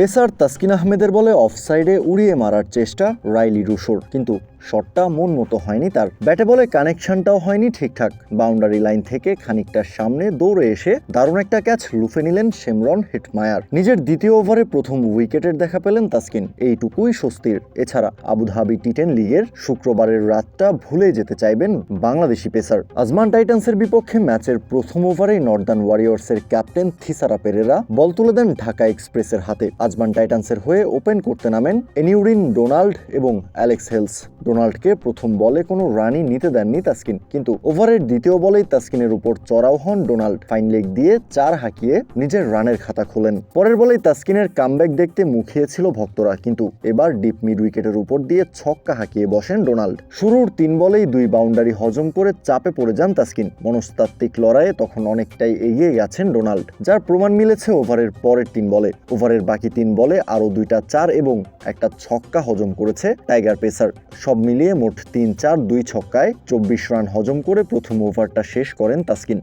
Pacer Taskin আহমেদের বলে অফসাইডে উড়িয়ে মারার চেষ্টা রাইলি রুশোর। কিন্তু শটটা মন মতো হয়নি তার। ব্যাটে বলে কানেকশনটাও হয়নি ঠিকঠাক। বাউন্ডারি লাইন থেকে খানিকটা সামনে দৌড়ে এসে দারুণ একটা ক্যাচ লুফে নিলেন শেমরন হিটমায়ার। নিজের দ্বিতীয় ওভারে প্রথম উইকেটের দেখা পেলেন তাসকিন। এইটুকুই স্বস্তির। এছাড়া আবুধাবি টি টেন লিগের শুক্রবারের রাতটা ভুলে যেতে চাইবেন বাংলাদেশি পেসার। আজমান টাইটান্সের বিপক্ষে ম্যাচের প্রথম ওভারেই নর্দার্ন ওয়ারিয়র্সের ক্যাপ্টেন থিসারা পেরেরা বল তুলে দেন ঢাকা এক্সপ্রেসের হাতে। আজমান টাইটান্সের হয়ে ওপেন করতে নামেন এনিউরিন, ডোনাল্ড এবং অ্যালেক্স হেলস। ডোনাল্ডকে প্রথম বলে কোনো রানই নিতে দেননি তাসকিন, কিন্তু ওভারের দ্বিতীয় বলেই তাসকিনের উপর চড়াও হন ডোনাল্ড। ফাইন লেগ দিয়ে চার হাঁকিয়ে নিজের রানের খাতা খোলেন। পরের বলেই তাসকিনের কামব্যাক দেখতে মুখিয়েছিল ভক্তরা, কিন্তু এবার ডিপ মিড উইকেটের উপর দিয়ে ছক্কা হাঁকিয়ে বসেন ডোনাল্ড। শুরুর তিন বলেই দুই বাউন্ডারি হজম করে চাপে পড়ে যান তাসকিন। মনস্তাত্ত্বিক লড়াইয়ে তখন অনেকটাই এগিয়ে গেছেন ডোনাল্ড, যার প্রমাণ মিলেছে ওভারের পরের তিন বলে। ওভারের বাকি তিন বলে আরও দুইটা চার এবং একটা ছক্কা হজম করেছে টাইগার পেসার। সব মিলিয়ে মোট তিন চার, দুই ছক্কায় চব্বিশ রান হজম করে প্রথম ওভারটা শেষ করেন তাসকিন।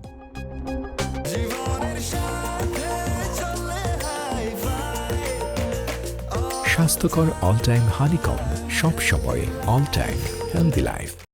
স্বাস্থ্যকর অল টাইম হানিকম সব সময় অল টাইম হেলদি লাইফ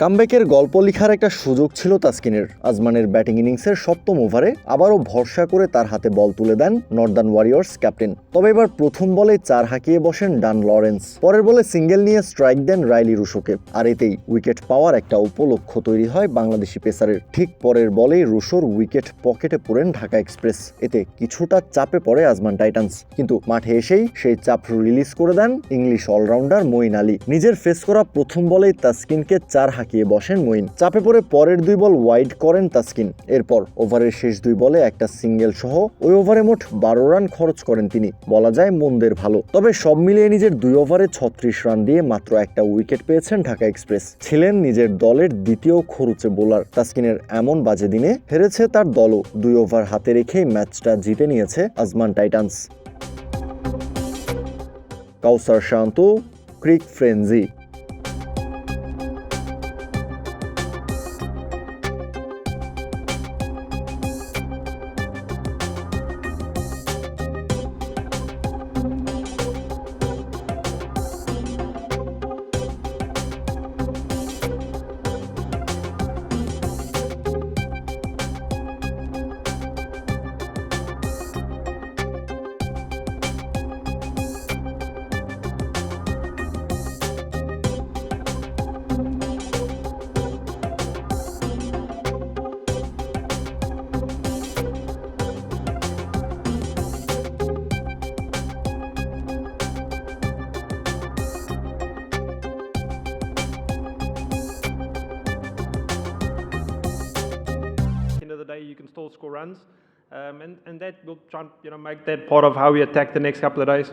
কামব্যাকের গল্প লেখার একটা সুযোগ ছিল তাসকিনের। আজমানের ব্যাটিং ইনিংসের সপ্তম ওভারে আবারও ভরসা করে তার হাতে বল তুলে দেন নর্দার্ন ওয়ারিয়র্স ক্যাপ্টেন। তবে এবার প্রথম বলে চার হাঁকিয়ে বসেন ডান লরেন্স। পরের বলে সিঙ্গেল নিয়ে স্ট্রাইক দেন রাইলি রুশোকে। আর এতেই উইকেট পাওয়ার একটা উপলক্ষ তৈরি হয় বাংলাদেশি পেসারের। ঠিক পরের বলেই রুশোর উইকেট পকেটে পড়েন ঢাকা এক্সপ্রেস। এতে কিছুটা চাপে পড়ে আজমান টাইটান্স। কিন্তু মাঠে এসেই সেই চাপ রিলিজ করে দেন ইংলিশ অলরাউন্ডার মঈন আলী। নিজের ফেস করা প্রথম বলেই তাসকিনকে চার হাঁকিয়ে বসেন মঈন চাপে পড়ে পরের দুই বল ওয়াইড করেন তাসকিন। এরপর ওভারের শেষ দুই বলে একটা সিঙ্গেল সহ ওই ওভারে মোট বারো রান খরচ করেন তিনি। বলা যায় মন্দের ভালো। তবে সব মিলিয়ে নিজের দুই ওভারে ছত্রিশ রান দিয়ে মাত্র একটা উইকেট পেয়েছেন ঢাকা এক্সপ্রেস ছিলেন নিজের দলের দ্বিতীয় খরুচে বোলার তাসকিনের এমন বাজে দিনে হেরেছে তার দলও। দুই ওভার হাতে রেখেই ম্যাচটা জিতে নিয়েছে Ajman titans. Kausar Shanto, cric frenzy can still score runs, um, and and that will try and you know make that part of how we attack the next couple of days.